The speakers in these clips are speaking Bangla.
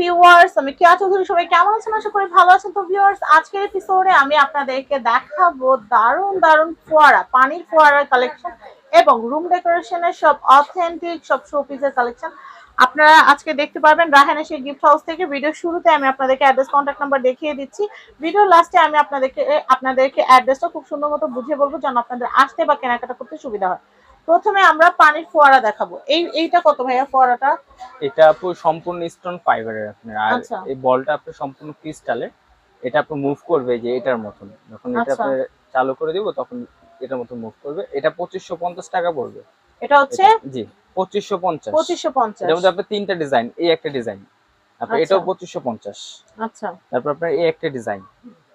ভিউয়ার্স আমি কেয়া চৌধুরী, সবাই কেমন আছেন? আশা করি ভালো আছেন। তো ভিউয়ার্স আজকের এপিসোডে আমি আপনাদেরকে দেখাবো দারুণ দারুণ ফোয়ারা, পানির ফোয়ারার কালেকশন এবং রুম ডেকোরেশনের সব অথেন্টিক সব শোপিসের কালেকশন আপনারা আজকে দেখতে পারবেন রাহানা সেই গিফট হাউস থেকে। ভিডিও শুরুতে আমি আপনাদেরকে অ্যাড্রেস কন্ট্যাক্ট নাম্বার দেখিয়ে দিচ্ছি। ভিডিও লাস্টে আমি আপনাদেরকে আপনাদেরকে অ্যাড্রেসটা খুব সুন্দর মতো বুঝিয়ে বলব, যেন আপনাদের আসতে বা কেনাকাটা করতে সুবিধা হয়। প্রথমে আমরা পানির ফোয়ারা দেখাবো। এই এইটা কত ভাইয়া ফোয়ারাটা? এটা আপু সম্পূর্ণ স্টোন ফাইবারের আপনার। আর আচ্ছা। এই বলটা আপনি সম্পূর্ণ ক্রিস্টালের এটা আপনি মুভ করবে যে এটার মতন। যখন এটা আচ্ছা। আপনি চালু করে দিব তখন এটার মতন মুভ করবে। এটা পঁচিশশো পঞ্চাশ টাকা পড়বে। এটা হচ্ছে জি পঁচিশশো পঞ্চাশ। পঁচিশশো পঞ্চাশ। এটার মধ্যে আপনার তিনটা ডিজাইন এই একটা ডিজাইন তারপর আচ্ছা। এটাও পঁচিশশো পঞ্চাশ। আচ্ছা। তারপর আপনার এই একটা ডিজাইন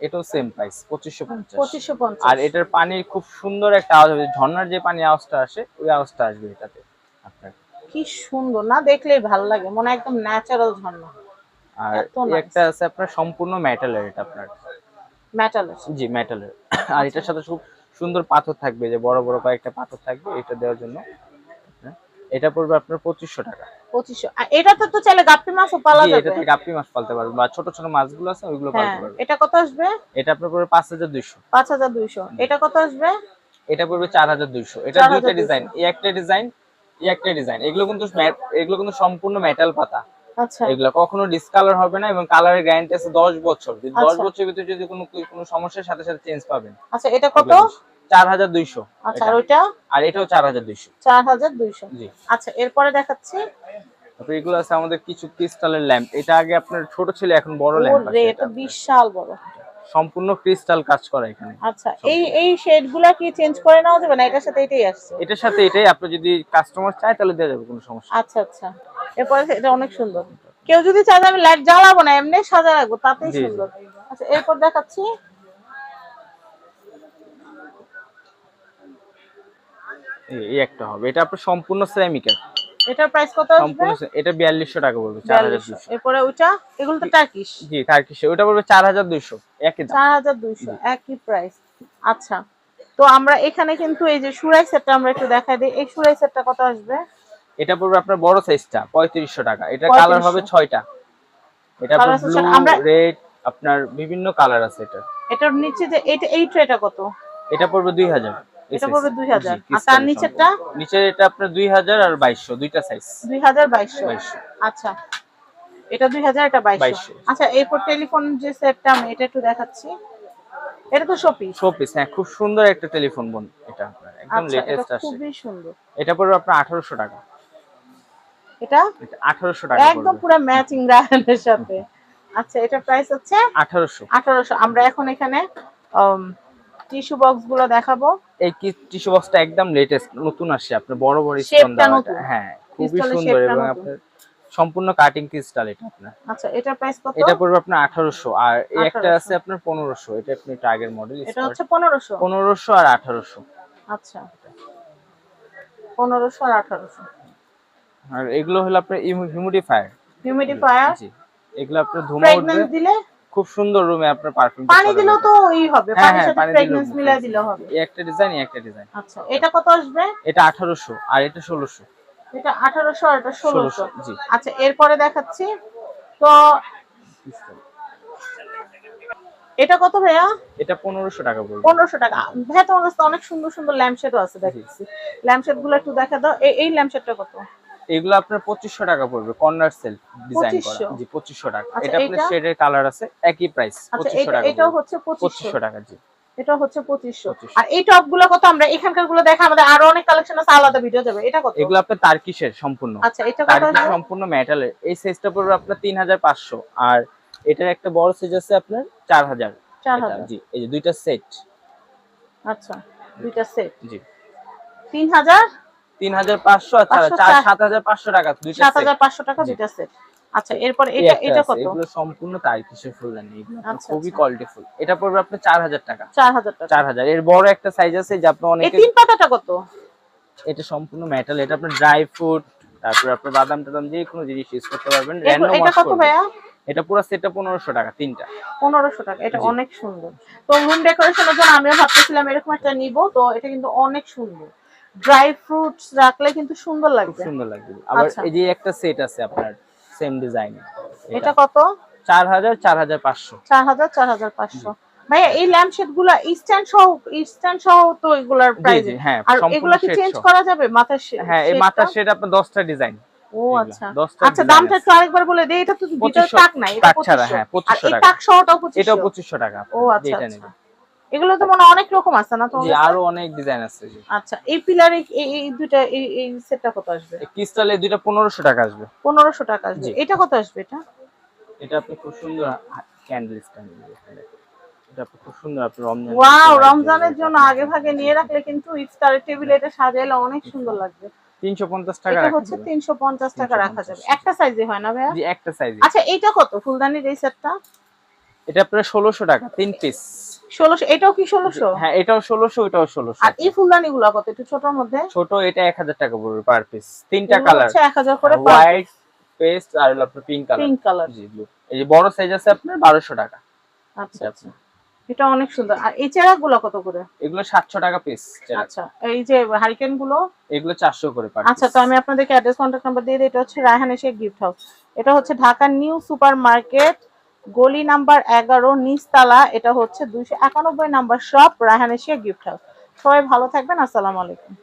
এটাও সেম প্রাইস পঁচিশশো পঞ্চাশ। পঁচিশশো পঞ্চাশ। আর এটার পানির খুব সুন্দর একটা আওয়াজ হবে ঝর্ণার যে পানি আওয়াজটা আসে ওই আওয়াজটা আসবে এটাতে আপনার। কি সুন্দর না দেখলেই ভালো লাগে মনে একদম ন্যাচারাল ঝর্ণা। আর। একটা আছে আপনার সম্পূর্ণ মেটালের এটা আপনার। মেটালের জি মেটালের আর এটার সাথে খুব সুন্দর পাথর থাকবে যে বড় বড় কয়েকটা পাথর থাকবে এটা দেওয়ার জন্য। এটা পড়বে আপনার পঁচিশশো টাকা। পঁচিশশো। এটাতে তো চাইলে গাপ্পি মাছও পালা যাবে। থেকে আপনি মাছ পালতে পারবেন বা ছোট ছোট মাছগুলো আছে ওইগুলো হ্যাঁ পালতে পারবেন। এটা কত আসবে? এটা আপনার পড়বে পাঁচ হাজার দুইশো। পাঁচ হাজার দুইশো। এটা কত আসবে? এটা পড়বে চার হাজার দুইশো। এটা 4,200 দুইটা ডিজাইন এই একটা ডিজাইন এই একটা ডিজাইন। এগুলো কিন্তু এগুলো কিন্তু সম্পূর্ণ মেটাল পাতা। আচ্ছা। এগুলো কখনো ডিসকালার হবে না এবং কালারের গ্যারান্টি আছে দশ বছর। যদি দশ আচ্ছা। বছরের ভিতরে যদি কোনো কোনো সমস্যার সাথে সাথে চেঞ্জ পাবেন। আচ্ছা এটা কত? আচ্ছা আর আর এটাও জি। আচ্ছা এরপরে দেখাচ্ছি। তারপর এগুলো আছে আমাদের কিছু ক্রিস্টালের ল্যাম্প। এটা আগে আপনার ছোট ছিল এখন বড় ল্যাম্প ওরে এটা। বিশাল বড়। সম্পূর্ণ ক্রিস্টাল কাজ করা এখানে। আচ্ছা এই এই শেডগুলা কি চেঞ্জ করে নেওয়া যাবে না? এটার সাথে এটাই আসছে? এটার সাথে এটাই আপনি যদি কাস্টমার চায় তাহলে দেওয়া যাবে কোনো সমস্যা আচ্ছা আচ্ছা। এরপরে এটা অনেক সুন্দর। কেউ যদি চায় আমি লাইট জ্বালাবো না এমনি সাজা রাখব তাতেই। সুন্দর। আচ্ছা এরপর দেখাচ্ছি এই- একটা হবে। এটা আপনার সম্পূর্ণ সিরামিকের এটার প্রাইস কত সম্পূর্ণ এটা বিয়াল্লিশশো টাকা পড়বে বিয়াল্লিশশো। দুইশো। এরপরে ওইটা? এগুলো তো টার্কিশ জি তার কিসে ওটা পড়বে হাজার দুইশো। একই দাম। চার হাজার দুইশো। একই প্রাইস আচ্ছা। তো আমরা এখানে কিন্তু এই যে সুরাই সেটটা আমরা একটু দেখাই দিই। এই সুরাই সেটটা কত আসবে? এটা পড়বে আপনার বড় সাইজটা পঁয়ত্রিশশো টাকা। এটা কালার হবে ছয়টা। এটা Colour ব্লু আমরা- রেড আপনার বিভিন্ন কালার আছে এটা। এটার নিচে যে এইটা এই ট্রেটা কত? এটা পড়বে দুই হাজার। এটা পড়বে 2000 আর তার নিচেরটা? নিচের এটা আপনার দুই হাজার আর বাইশশো দুইটা সাইজ দুই হাজার বাইশশো। বাইশশো। আচ্ছা। এটা 2200 আচ্ছা এরপর টেলিফোন যে সেটটা আমি এটা একটু দেখাচ্ছি। এটা তো শপিস শোপিস হ্যাঁ খুব সুন্দর একটা টেলিফোন বোন এটা আপনার। একদম আচ্ছা এটা লেটেস্ট আসছে। খুবই সুন্দর। এটা পড়বে আপনার আঠারোশো টাকা। এটা? এটা আঠারোশো টাকা একদম পুরো ম্যাচিং সাথে। আচ্ছা এটা প্রাইস হচ্ছে আঠারোশো। আঠারোশো। আমরা এখন এখানে টিস্যু বক্সগুলো দেখাবো। এই টিস্যু বক্সটা একদম লেটেস্ট নতুন আসছে আপনার বড় বড় স্টোন দেওয়া হ্যাঁ খুবই সুন্দর এবং আপনার সম্পূর্ণ কাটিং ক্রিস্টাল এটা আপনার। আচ্ছা এটার প্রাইস কত? এটা পড়বে আপনার আঠারোশো আর এই একটা আছে আপনার পনেরোশো এটা আপনি একটু আগের মডেল এটা হচ্ছে পনেরোশো? পনেরোশো আর আঠারোশো। আচ্ছা পনেরোশো আর আঠারোশো। আর এগুলো হলো আপনার হিউমিডিফায়ার হিউমিডিফায়ার জি এগুলো আপনার ধুমা উঠবে। দিলে? খুব সুন্দর রুমে আপনার পারফিউম পানি দিলেও তো ওই হবে হ্যাঁ, পানির হ্যাঁ, সাথে হবে। মিলাই দিলেও হবে। একটা ডিজাইন একটা ডিজাইন আচ্ছা এটা কত আসবে? এটা আঠারোশো আর এটা ষোলোশো। এটা আঠারোশো আর এটা ষোলোশো। ষোলোশো জি। আচ্ছা এরপরে দেখাচ্ছি। তো এটা কত ভাইয়া? এটা পনেরোশো টাকা পড়বে পনেরোশো টাকা। ভাইয়া তোমার কাছে অনেক সুন্দর সুন্দর ল্যাম্পশেডও আছে দেখছি ল্যাম্পশেডগুলো একটু দেখা দাও। এই এই ল্যাম্পশেডটা কত? এগুলো আপনার পঁচিশশো টাকা পড়বে কর্নার সেল ডিজাইন করা। জি পঁচিশশো টাকা। আচ্ছা, এটা আপনার? শেডের কালার আছে একই প্রাইস আচ্ছা পঁচিশশো টাকা এটাও হচ্ছে পঁচিশশো। টাকা জি। এটা হচ্ছে 2500 আর এই টপগুলো কত আমরা? এখানকারগুলো দেখা আমাদের আরও অনেক কালেকশন আছে আলাদা ভিডিও যাবে এটা কত? এগুলো আপনার তার্কিশের সম্পূর্ণ। আচ্ছা এটা কত সম্পূর্ণ মেটালের এই সাইজটা পড়বে আপনার তিন হাজার পাঁচশো। আর এটার একটা বড় সাইজ আছে আপনার এটা, জি এই যে দুইটা সেট আচ্ছা দুইটা সেট জি। তিন হাজার? তিন হাজার পাঁচশো আর চার 500, চার চার- সাত হাজার পাঁচশো টাকা দুইটা সাত হাজার পাঁচশো টাকা দুইটা সেট আচ্ছা এরপর এটা এটা কত? এগুলো সম্পূর্ণ তার্কিশের ফুলদানি এগুলো আচ্ছা, খুবই আচ্ছা। Quality full. এটা পড়বে আপনার টাকা। এর বড় একটা সাইজ আছে যে আপনি এই তিন পাতাটা কত? এটা সম্পূর্ণ মেটাল এটা আপনার ড্রাই ফ্রুট তারপর আপনার বাদাম টাদাম যে কোনো জিনিস ইউজ করতে পারবেন র্যান্ডম এটা কত ভাইয়া? এটা পুরো সেটটা পনেরোশো টাকা তিনটা। পনেরোশো টাকা এটা অনেক সুন্দর। তো রুম ডেকোরেশনের জন্য আমিও ভাবতেছিলাম এরকম একটা নিব তো এটা কিন্তু অনেক সুন্দর। ড্রাই ফ্রুটস রাখলে কিন্তু সুন্দর লাগবে। সুন্দর লাগবে। আবার আচ্ছা। এই যে একটা সেট আছে আপনার সেম ডিজাইন এটা কত? চার হাজার চার হাজার পাঁচশো। চার হাজার চার হাজার পাঁচশো। ভাইয়া এই ল্যাম্প শেডগুলা স্ট্যান্ড সহ স্ট্যান্ড সহ তো এগুলার প্রাইস হ্যাঁ আর এগুলা কি চেঞ্জ করা যাবে? মাথার শে- হ্যাঁ এই? মাথার সেট আপনার দশটা ডিজাইন ও আচ্ছা। আচ্ছা দামটা। একটু আরেকবার বলে দেই। এটা তো ভিতরে 2500 টাক নাই এটা টাক ছাড়া, 2500 হ্যাঁ, আর 2500 এই টাকা। সহটাও 2500 পঁচিশশো। টাকা। ও আচ্ছা এগুলো তো মনে অনেক রকম আছে না তো জি আরও অনেক ডিজাইন আছে জি। আচ্ছা এই পিলারে এই এই দুইটা এই এই সেটটা কত আসবে? ক্রিস্টালে দুইটা পনেরোশো টাকা আসবে। পনেরোশো টাকা আসবে। এটা কত আসবে এটা? এটা আপনি খুব সুন্দর ক্যান্ডেল স্ট্যান্ড এটা খুব সুন্দর আপনি রমজান ওয়াও রমজানের জন্য আগে ভাগে নিয়ে রাখলে কিন্তু ইফতারের টেবিলে এটা সাজাইলে অনেক সুন্দর লাগবে। তিনশো পঞ্চাশ টাকা এটা হচ্ছে যাবে। তিনশো পঞ্চাশ টাকা রাখা যাবে। একটা সাইজে হয় না ভাইয়া? জি একটা সাইজ আচ্ছা এটা কত ফুলদানির এই সেটটা এটা প্রায় ষোলোশো টাকা তিন পিস ষোলোশো এটাও কি ষোলোশো? হ্যাঁ এটাও ষোলোশো এটাও ষোলোশো। আর এই ফুলদানি গুলা কত? একটু ছোটর মধ্যে? ছোট এটা এক হাজার টাকা পড়বে পার পিস তিনটা কালার এক হাজার করে হোয়াইট পেস্ট আর হলো আপনার পিঙ্ক কালার পিঙ্ক কালার জি ব্লু এই যে বড় সাইজ আছে আপনার বারোশো টাকা। আচ্ছা আচ্ছা। এটা অনেক সুন্দর। আর এই গুলো কত করে? এগুলো সাতশো টাকা পিস আচ্ছা এই যে হারিকেনগুলো এগুলো চারশো করে পার আচ্ছা তো আমি আপনাদেরকে অ্যাড্রেস কন্ট্যাক্ট নাম্বার দিয়ে দিই। এটা হচ্ছে রায়হান এশিয়া গিফট হাউস এটা হচ্ছে ঢাকা নিউ সুপার মার্কেট গলি নাম্বার এগারো, নিচতলা, এটা হচ্ছে দুইশো একানব্বই নাম্বার শপ রাহানেশিয়া গিফট হাউস সবাই ভালো থাকবেন, আসসালামু আলাইকুম।